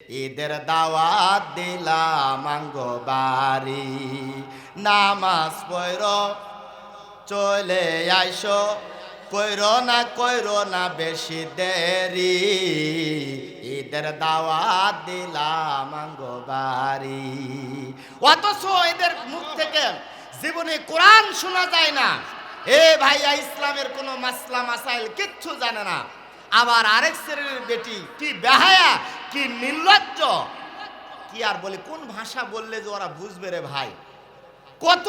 ঈদের দাওয়াত দিলাম বাড়ি। নামাজ পড়, চলে আইসো। কইর না কইর না বেশি দেরি। ঈদের দাওয়াত দিলাম বাড়ি। অথচ এদের মুখ থেকে জীবনে কোরআন শোনা যায় না। এ ভাইয়া, ইসলামের কোনো মাসলা, মাসাইল কিচ্ছু জানে না। আবার আরেক শ্রেণির বেটি, কি বেহায়া কি নির্লজ্জ? কি আর বলি, কোন ভাষা বললে যে ওরা বুঝবে রে ভাই? কত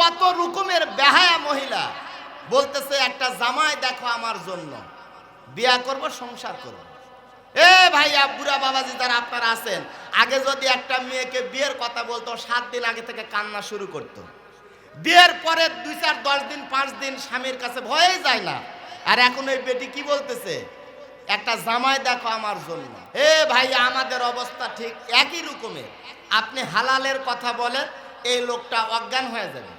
কত রকমের বেহায়া মহিলা বলতেছে, একটা জামাই দেখো আমার জন্য। বিয়া করব, সংসার করব। এ ভাইয়া, বুড়া বাবাজি যারা আপনারা আছেন, আগে যদি একটা মেয়েকে বিয়ের কথা বলতো, সাত দিন আগে থেকে কান্না শুরু করতো। বিয়ের পরে দুই চার, দশ দিন, পাঁচ দিন স্বামীর কাছে ভয়ে যায় না। আর এখন ওই বেটি কি বলতেছে? একটা জামাই দেখো আমার জন্য। এ ভাই, আমাদের অবস্থা ঠিক একই রকমের। আপনি হালালের কথা বলেন, এই লোকটা অজ্ঞান হয়ে যাবে।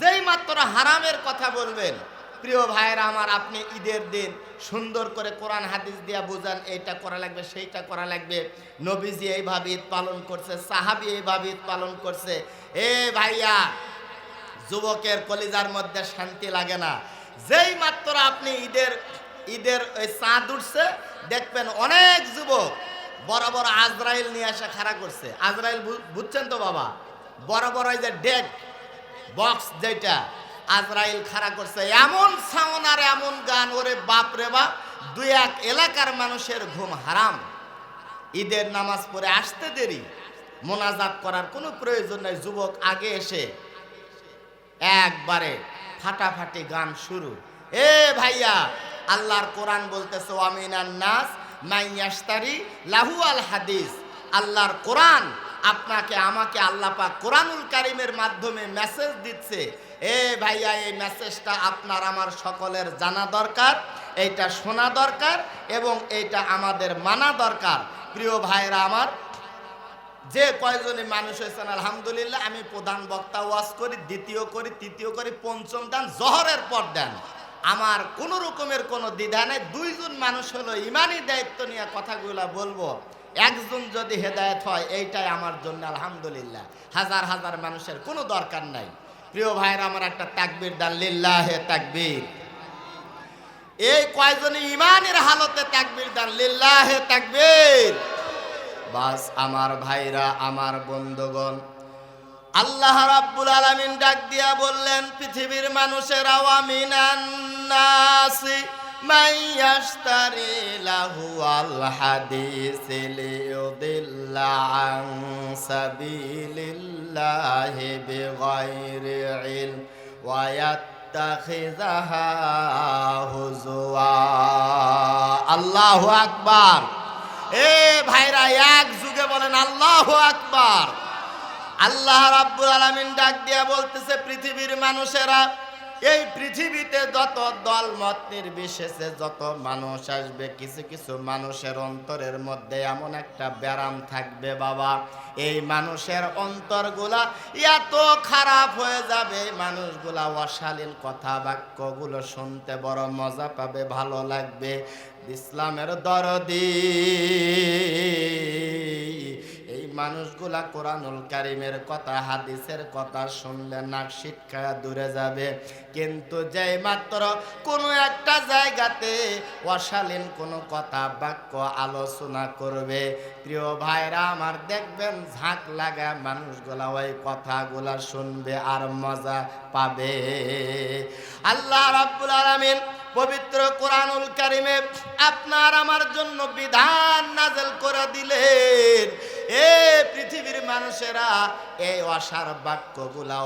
যেই মাত্র হারামের কথা বলবেন, প্রিয় ভাইয়েরা আমার, আপনি ঈদের দিন সুন্দর করে কোরআন হাদিস দিয়া বোঝান, এইটা করা লাগবে, সেইটা করা লাগবে। নবীজি এইভাবে ঈদ পালন করছে, সাহাবি এইভাবে ঈদ পালন করছে। এ ভাইয়া, যুবকের কলিজার মধ্যে শান্তি লাগে না। যেই মাত্র আপনি ঈদের ঈদের ওই চাঁদ উঠছে, দেখবেন অনেক যুবক বড় বড় আজরাইল নিয়ে আসা খাড়া করছে। আজরাইল বুঝছেন তো বাবা? বড় বড় যে ডেক, বক্স যেটা আজরাইল খাড়া করছে। এমন সাউন্ড আর এমন গান, ওরে বাপ রে বাপ, দুই এক এলাকার মানুষের ঘুম হারাম। ঈদের নামাজ পড়ে আসতে দেরি, মোনাজাত করার কোনো প্রয়োজন নেই। যুবক আগে এসে একবারে ফাটাফাটি গান শুরু। এ ভাইয়া আল্লাহর কোরআন বলতেছে আমিনান নাস মাইয়াস্তারি লাহু আল হাদিস। আল্লাহর কোরআন আপনাকে, আমাকে আল্লাহ পাক কোরআনুল কারিমের মাধ্যমে মেসেজ দিচ্ছে, এ ভাইয়া, এই মেসেজটা আপনার, আমার সকলের জানা দরকার, এইটা শোনা দরকার এবং এইটা আমাদের মানা দরকার। প্রিয় ভাইরা আমার, যে কয়জনে মানুষ হয়েছেন, আলহামদুলিল্লাহ, আমি প্রধান বক্তা ওয়াজ করি, দ্বিতীয় করি, তৃতীয় করি, পঞ্চম দান, জহরের পর দেন। আমার কোনো রকমের কোনো দ্বিধা নেই। দুইজন মানুষ হলো ইমানই দায়িত্ব নিয়ে কথাগুলো বলব। একজন যদি হেদায়েত হয়, এইটাই আমার জন্য আলহামদুলিল্লাহ। হাজার হাজার মানুষের কোনো দরকার নাই। প্রিয় ভাইয়ের, আমার একটা তাকবির দান, লিল্লাহে তাকবীর। এই কয়জনে ইমানের হালতে তাকবির দান, লিল্লাহে তাকবীর। বাস আমার ভাইরা, আমার বন্ধুগণ, আল্লাহ রাব্বুল আলামিন ডাক দিয়া বললেন, পৃথিবীর মানুষের আওয়ামিনান নাসি মাইয়াশতারি লাহু আল হাদিস লিয়ুদিল্লা আন সাবিলিল্লাহি বিগাইরি ইলম ওয়া ইয়াত্তাখিযাহা হুজুয়া। আল্লাহু আকবার। এ ভাইরা, এক যুগে বলেন আল্লাহ আকবার। আল্লাহ রাব্বুল আলামিন ডাক দিয়া বলতেছে, পৃথিবীর মানুষেরা এই পৃথিবীতে যত দল, মত নির্বিশেষে যত মানুষ আসবে, কিছু কিছু মানুষের অন্তরের মধ্যে এমন একটা ব্যারাম থাকবে, বাবা। এই মানুষের অন্তরগুলা এত খারাপ হয়ে যাবে মানুষগুলা অশালীন কথা বাক্যগুলো শুনতে বড় মজা পাবে, ভালো লাগবে। ইসলামের দরদি। মানুষগুলা কোরআনুল কারিমের কথা, হাদিসের কথা শুনলে নাক শিক্ষা দূরে যাবে। কিন্তু যেই মাত্র কোনো একটা জায়গাতে অশালীন কোনো কথা, বাক্য আলোচনা করবে, প্রিয় ভাইরা আমার দেখবেন ঝাঁক লাগা মানুষগুলা ওই কথাগুলা শুনবে আর মজা পাবে। আল্লাহ রাব্বুল আলামিন পবিত্র কোরআনুল কারিমে আপনার আমার জন্য বিধান নাজেল করে দিলেন। পৃথিবীর মানুষেরা এই অসার বাক্যগুলা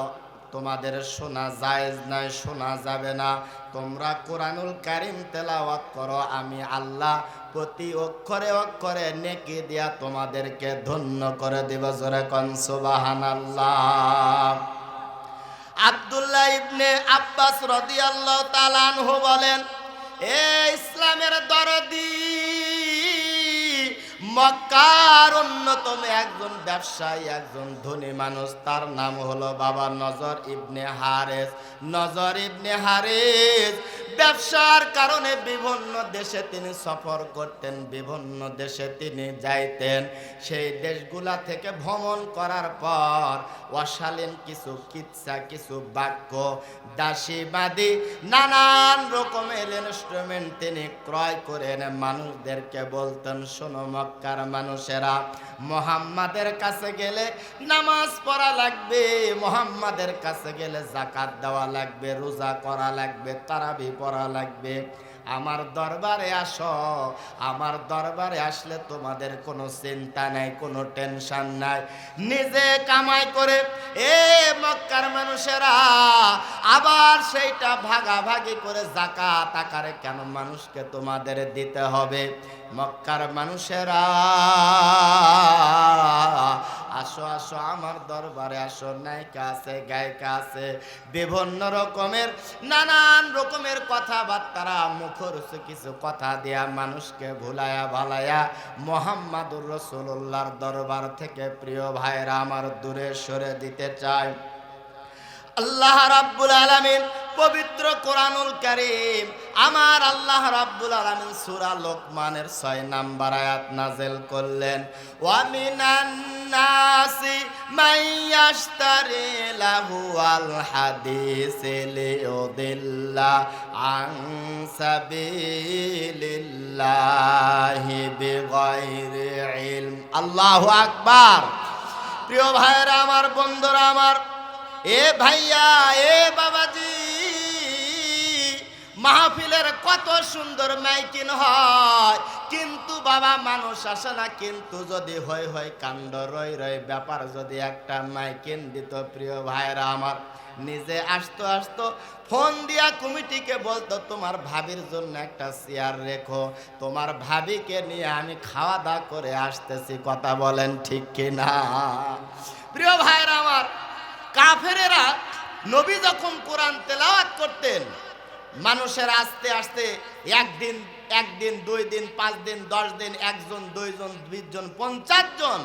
তোমাদের শোনা জায়েজ নাই শোনা যাবে না। তোমরা কোরআনুল কারিম তেলাওয়াত করো, আমি আল্লাহ প্রতি অক্ষরে অক্ষরে নেকি দিয়া তোমাদেরকে ধন্য করে দিব। জোরে কন, সুবহানাল্লাহ। আব্দুল্লাহ ইবনে আব্বাস রাদিয়াল্লাহু তাআলা আনহু বলেন, এ ইসলামের দরদি মক্কার অন্যতম একজন ব্যবসায়ী, একজন ধনী মানুষ। তার নাম হলো বাবা নজর ইবনে হারেস। নজর ইবনে হারেস ব্যবসার কারণে বিভিন্ন দেশে তিনি সফর করতেন, বিভিন্ন দেশে তিনি যাইতেন। সেই দেশগুলা থেকে ভ্রমণ করার পর অশালীন কিছু কিচ্ছা, কিছু বাক্য, দাসীবাদী, নানান রকমের ইনস্ট্রুমেন্ট তিনি ক্রয় করে এনে মানুষদেরকে বলতেন, শোনো মক্কার মানুষেরা, মোহাম্মদের কাছে গেলে নামাজ পড়া লাগবে, মোহাম্মদের কাছে গেলে জাকাত দেওয়া লাগবে, রোজা করা লাগবে, তারাবি পড়া লাগবে। আমার দরবারে আসো। আমার দরবারে আসলে তোমাদের কোনো চিন্তা নাই, কোনো টেনশন নাই। নিজে কামাই করে, এ মক্কার মানুষেরা, আবার সেইটা ভাগাভাগি করে জাকাত আকারে কেন মানুষকে তোমাদের দিতে হবে? মক্কার মানুষেরা আসো আসো আমার দরবারে, আসো, নায়িকা আছে, গায়িকা আছে। বিভিন্ন রকমের, নানান রকমের কথাবার্তারা মুখর কিছু কথা দেয়া মানুষকে ভুলায়া ভালায়া মোহাম্মদুর রসুল্লাহর দরবার থেকে প্রিয় ভাইরা আমার দূরে সরে দিতে চায়। আল্লাহ রাব্বুল আলামিন পবিত্র কোরআনুল কারীম, আমার আল্লাহ রাব্বুল আলামিন সূরা লোকমানের 6 নাম্বার আয়াত নাযিল করলেন। ওয়া মিনান নাসি মাইয়াশতারি লাহু আল হাদিস লিউদিল্লা আন সাবিলিল্লাহি বিগাইরি ইলম। আল্লাহু আকবার। প্রিয় ভাইরা আমার বন্ধুরা, আমার এ ভাইয়া, এ বাবাজি, মাহফিলের কত সুন্দর মাইকিন হয়। কিন্তু বাবা মানুষ আসে না, কিন্তু যদি হয় হয় কাণ্ড রয় রয়। ব্যাপার যদি একটা মাইকিন দিত, প্রিয় ভাইরা আমার, নিজে আসতো আসতো। ফোন দিয়া কমিটিকে বলতো, তোমার ভাবির জন্য একটা চেয়ার রেখো। তোমার ভাবিকে নিয়ে আমি খাওয়া দাওয়া করে আসতেছি। কথা বলেন ঠিক কিনা? প্রিয় ভাইরা আমার কাফেরেরা নবী যখন কোরআন তেলাওয়াত করতেন, মানুষের আস্তে আস্তে একদিন একদিন, দুই দিন, পাঁচ দিন, দশ দিন, একজন, দুইজন বিশজন পঞ্চাশ জন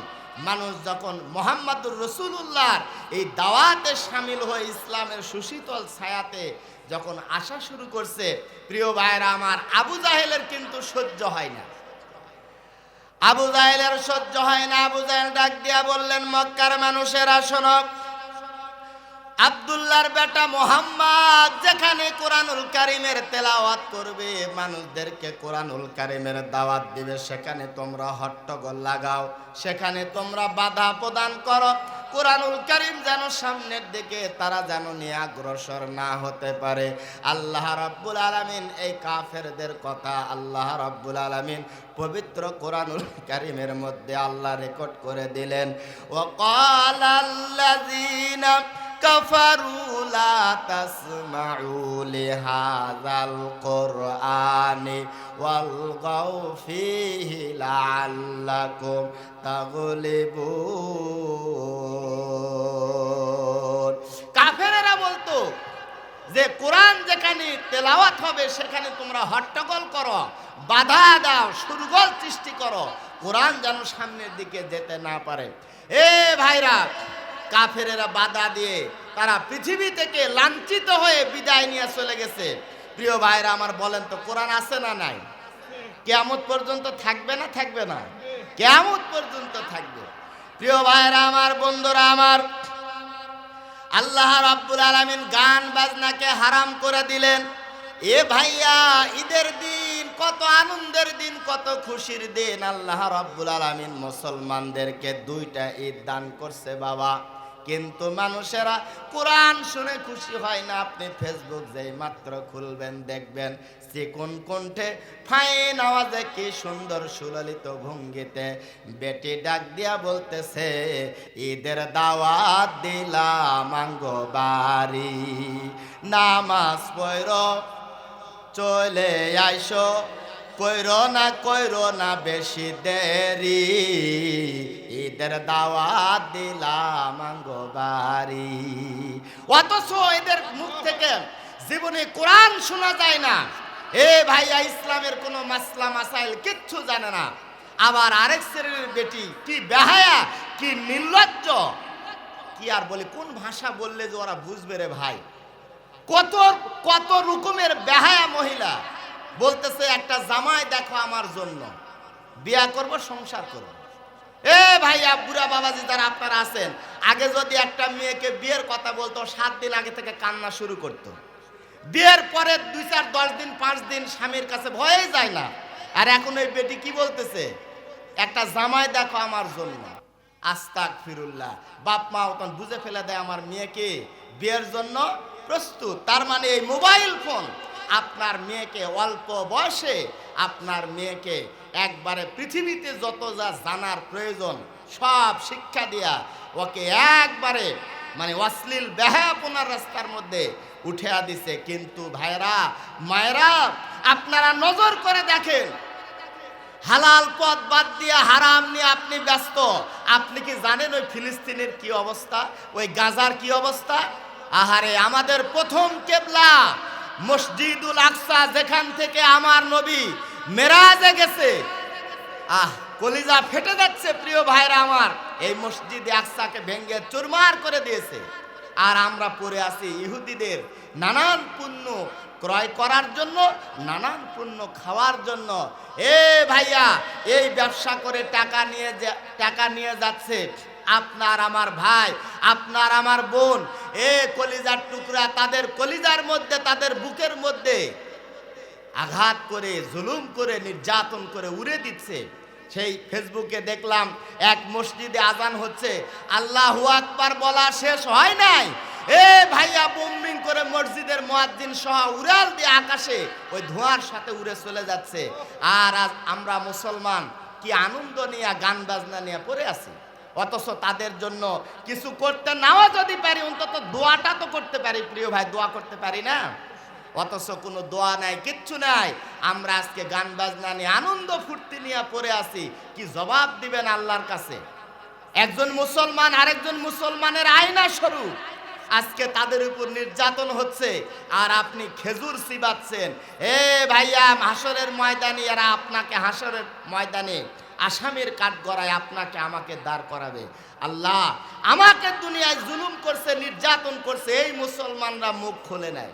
মানুষ যখন মোহাম্মদুর রসুল্লাহর এই দাওয়াতে সামিল হয়ে ইসলামের সুশীতল ছায়াতে যখন আসা শুরু করছে, প্রিয় ভাইরা আমার আবু জাহেলের কিন্তু সহ্য হয় না। আবু জাহেলের সহ্য হয় না। আবু জাহেল ডাক দিয়া বললেন, মক্কার মানুষের শোনক আব্দুল্লাহর বেটা মোহাম্মদ যেখানে কোরআনুল কারিমের তেলাওয়াত করবে, মানুষদেরকে কোরআনুল কারিমের দাওয়াত দিবে। সেখানে তোমরা হট্টগোল লাগাও, সেখানে তোমরা বাধা প্রদান করো। কোরআনুল কারিম যেন সামনের দিকে, তারা যেন নিয়ে অগ্রসর না হতে পারে। আল্লাহ রাব্বুল আলামিন, এই কাফেরদের কথা আল্লাহ রাব্বুল আলামিন পবিত্র কোরআনুল কারিমের মধ্যে আল্লাহ রেকর্ড করে দিলেন। ও কালাল্লাযীনা كفروا لا تسمعوا لهذا القرآن والغوا فيه لعلكم تغلبون কাফেরেরা বলতো যে কোরআন যেখানে তেলাওয়াত হবে সেখানে তোমরা হট্টগোল করো বাধা দাও সুরগোল সৃষ্টি করো কোরআন যেন সামনের দিকে যেতে না পারে এ ভাইরা কাফেরেরা বাধা দিয়ে তারা পৃথিবী থেকে লাঞ্ছিত হয়ে বিদায় নিয়ে চলে গেছে। প্রিয় ভাইরা, আমার বলেন তো, কোরআন আছে না নাই? কেয়ামত পর্যন্ত থাকবে না থাকবে না? কেয়ামত পর্যন্ত থাকবে। প্রিয় ভাইরা, আমার বন্ধুরা, আমার আল্লাহ রাব্বুল আলামিন গান বাজনাকে হারাম করে দিলেন। এ ভাইয়া, ঈদের দিন কত আনন্দের দিন, কত খুশির দিন। আল্লাহ রাব্বুল আলামিন মুসলমানদেরকে দুইটা ঈদ দান করছে, বাবা। কিন্তু মানুষেরা কোরআন শুনে খুশি হয় না। আপনি ফেসবুক যেই মাত্র খুলবেন, দেখবেন কোন কণ্ঠে ফাইন আওয়াজে কি সুন্দর সুললিত ভঙ্গিতে বেটি ডাক দিয়া বলতেছে, ঈদের দাওয়াত দিলাম বাড়ি, নামাজ পৈর চলে আইসো। কইর না কইর না বেশি দেরি। ঈদের দাওয়াত দিলাম বাড়ি অথচ এদের মুখ থেকে জীবনে কোরআন শোনা যায় না। এ ভাইয়া, ইসলামের কোনো মাসলা মাসাইল কিচ্ছু জানে না। আবার আরেক শ্রেণির বেটি, কি বেহায়া, কি নির্লজ্জ। কি আর বলে, কোন ভাষা বললে যে ওরা বুঝবে রে ভাই? কত কত রকমের বেহায়া মহিলা। বলতেছে, একটা জামাই দেখো আমার জন্য। বিয়া করব, সংসার করব। এ ভাইয়া, বুড়া বাবাজি যারা আপনারা আছেন, আগে যদি একটা মেয়েকে বিয়ের কথা বলতো, সাত দিন আগে থেকে কান্না শুরু করতো। বিয়ের পরে দুই চার, দশ দিন, পাঁচ দিন স্বামীর কাছে ভয়ে যায় না। আর এখন ওই বেটি কি বলতেছে? একটা জামাই দেখো আমার জন্য। আস্তাক ফিরুল্লাহ বাপ মা তখন বুঝে ফেলে দেয়, আমার মেয়েকে বিয়ের জন্য প্রস্তুত। তার মানে এই মোবাইল ফোন আপনার মেয়েকে অল্প বয়সে আপনার মেয়েকে একবারে পৃথিবীতে যত যা জানার প্রয়োজন, সব শিক্ষা দিয়া ওকে একবারে মানে অশ্লীল বেহাপনার রাস্তার মধ্যে উঠে দিছে। কিন্তু ভাইরা মায়েরা, আপনারা নজর করে দেখেন। হালাল পথ বাদ দিয়ে হারাম নিয়ে আপনি ব্যস্ত। আপনি কি জানেন ওই ফিলিস্তিনের কি অবস্থা? ওই গাজার কি অবস্থা? আহারে, আমাদের প্রথম কেবলা। মসজিদুল আকসা যেখান থেকে আমার নবী মেরাজে গেছে। আহ, কলিজা ফেটে যাচ্ছে প্রিয় ভাইরা আমার। এই মসজিদে আকসাকে ভেঙ্গে চুরমার করে দিয়েছে। আর আমরা পড়ে আছি ইহুদিদের নানান পুণ্য ক্রয় করার জন্য, নানান পুণ্য খাওয়ার জন্য। এ ভাইয়া, এই ব্যবসা করে টাকা নিয়ে টাকা নিয়ে যাচ্ছে। আপনার আমার ভাই, আপনার আমার বোন এ কলিজার টুকরা তাদের কলিজার মধ্যে, তাদের বুকের মধ্যে আঘাত করে, জুলুম করে, নির্যাতন করে উড়ে দিচ্ছে। সেই ফেসবুকে দেখলাম এক মসজিদে আজান হচ্ছে। আল্লাহ আকবার বলা শেষ হয় নাই। এ ভাইয়া বুম্বিং করে মসজিদের মুয়াজ্জিন সহ উড়াল দিয়ে আকাশে ওই ধোঁয়ার সাথে উড়ে চলে যাচ্ছে। আর আজ আমরা মুসলমান কি আনন্দ নিয়ে, গান বাজনা নিয়ে পড়ে আছি? অথচ তাদের জন্য কিছু করতে নাও যদি পারি, অন্তত দোয়াটা তো করতে পারি, প্রিয় ভাই, দোয়া করতে পারি না? অথচ কোনো দোয়া নাই, কিচ্ছু নাই। আমরা আজকে গান বাজনা নিয়ে আনন্দ ফুর্তি নিয়ে পড়ে আছি। কি জবাব দিবেন আল্লাহর কাছে? একজন মুসলমান আরেকজন মুসলমানের আয়না স্বরূপ আজকে তাদের উপর নির্যাতন হচ্ছে, আর আপনি খেজুর চিবাচ্ছেন এ ভাইয়া, হাসরের ময়দানে, এরা আপনাকে হাসরের ময়দানে আসামির কাঠগড়ায় আপনাকে আমাকে দাঁড় করাবে। আল্লাহ, আমাকে দুনিয়ায় জুলুম করছে, নির্যাতন করছে, এই মুসলমানরা মুখ খুলে নেয়